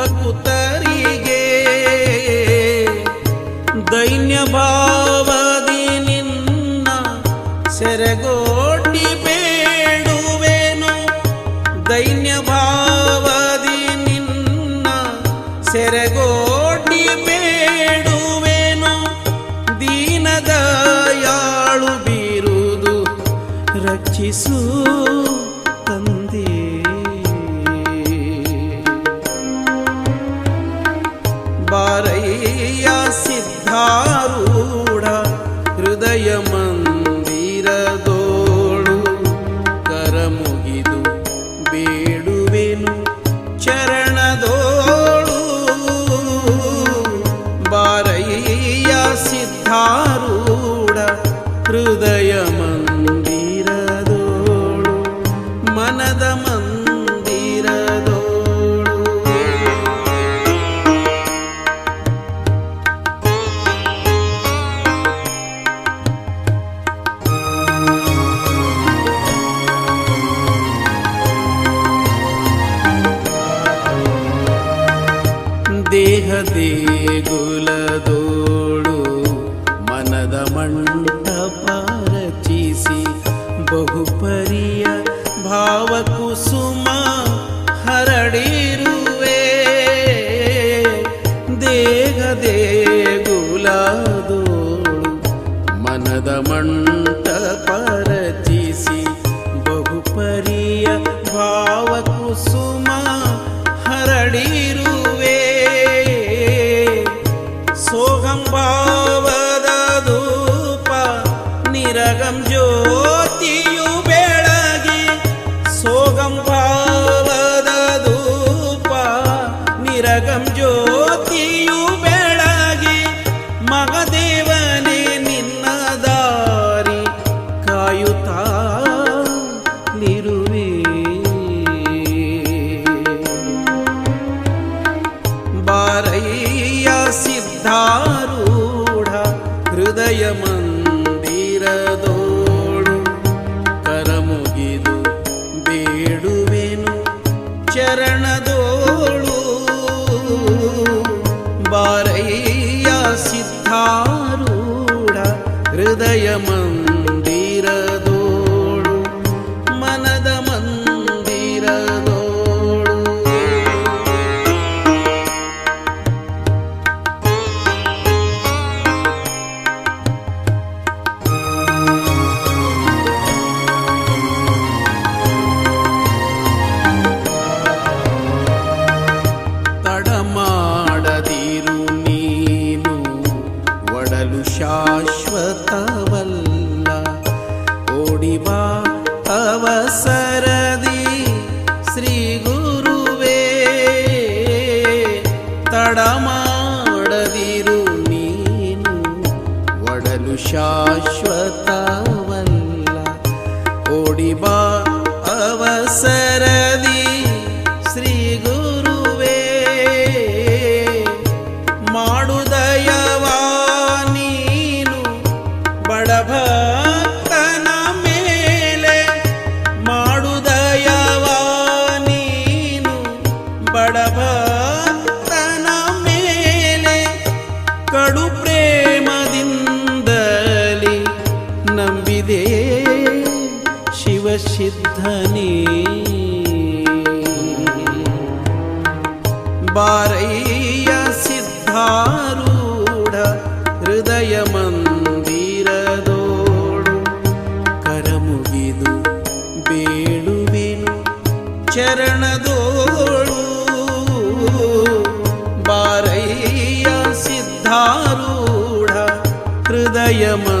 ಭಕ್ತರಿಗೆ ದೈನ್ಯ ಭಾವದಿ ನಿನ್ನ ಸೆರೆಗೋಟಿ ಬೇಡುವೆನು. ದೈನ್ಯ ಭಾವದಿ ನಿನ್ನ ಸೆರೆಗೋಟಿ ಬೇಡುವೆನು. ದೀನದಯಾಳು ಬೀರುದು ರಕ್ಷಿಸು. ದೇಗುಲದೋಳು ಮನದ ಮಂಟಪ ರಚಿಸಿ ಬಹುಪರಿಯ ಭಾವಕುಸುಮ ಹರಡಿರುವೆ ದೇಹ ದೇಗುಲದೋಳು ಮನದ ಮಂಟಪ ಮಂದಿರದೋಳು ಕರಮುಗಿದು ಬೇಡುವೆನು ಚರಣದೋಳು. ಬಾರಯ್ಯ ಸಿದ್ಧಾರೂಢ ಹೃದಯ ಮಂದಿರದೋಳು ಅವಸರದಿ ಶ್ರೀ ಗುರುವೇ ತಡಮಾಡದಿರು ನೀನು ಒಡಲು ಶಾಶ್ವತವಲ್ಲ. ಓಡಿಬಾ ಅವಸರದಿ ಬಡಭಕ್ತನ ಮೇಲೆ ಕಡು ಪ್ರೇಮದಿಂದಲಿ ನಂಬಿದೆ ಶಿವಸಿದ್ಧನೇ. ಬಾರಯ್ಯ ಸಿದ್ಧಾರೂಢ ಹೃದಯ ಮಂದಿರದೋಡು ಕರಮುಗಿದು ಬೇಡುವೆನು ಚರಣದೋಳು जयम